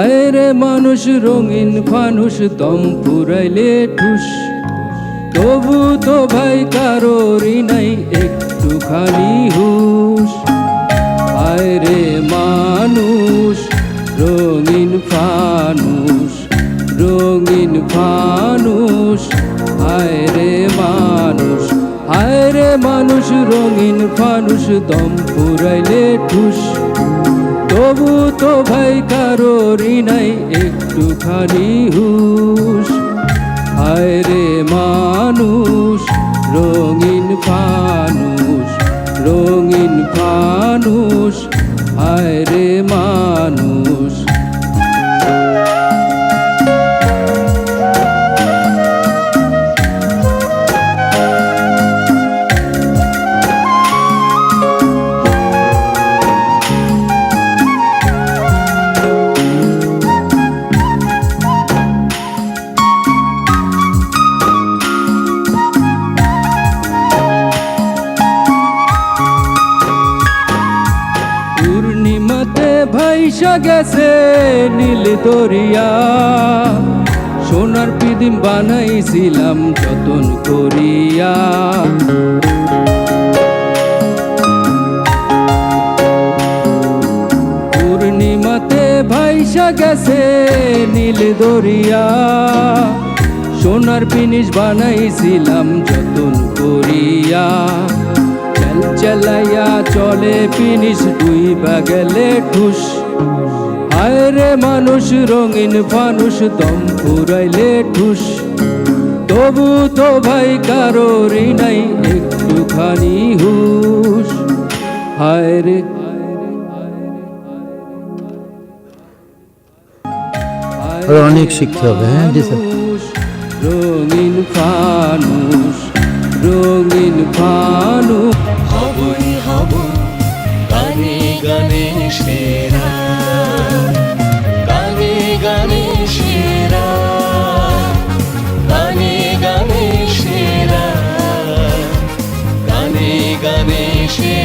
হায় মানুষ, রঙিন ফানুষ, দম পুরাইলে ঠুস। তবু তো ভাই কারোরই নাই, একটুখানি হুশ। হায় রে মানুষ, রঙিন ফানুষ রঙিন ফানুষ। হায় রে মানুষ হায় রে মানুষ, রঙিন ফানুষ, দম পুরাইলে ঠুস। তবু তো ভাই কারোরই নাই, একটুখানি হুশ। হায় রে মানুষ, রঙিন ফানুষ রঙিন ফানুষ হায় ভাইসা গেছে নীল দরিয়া। সোনার পিদিম বানাইছিলাম যতন করিয়া। পূর্ণিমাতে ভাইসা গেছে নীল দরিয়া। সোনার পিনিস বানাইছিলাম যতন চলে পিনিস ডুইবা গেলে ঠুস হায় রে মানুষ রঙিন ফানুষ দম ফুরাইলে ঠুস তবু তো ভাই কারোরই নাই একটুখানি হুশ হায় রে অনেক শিখতে হবে, হ্যাঁ? জি, স্যার। রঙিন ফানুষ রঙিন ফানুষ Baby, she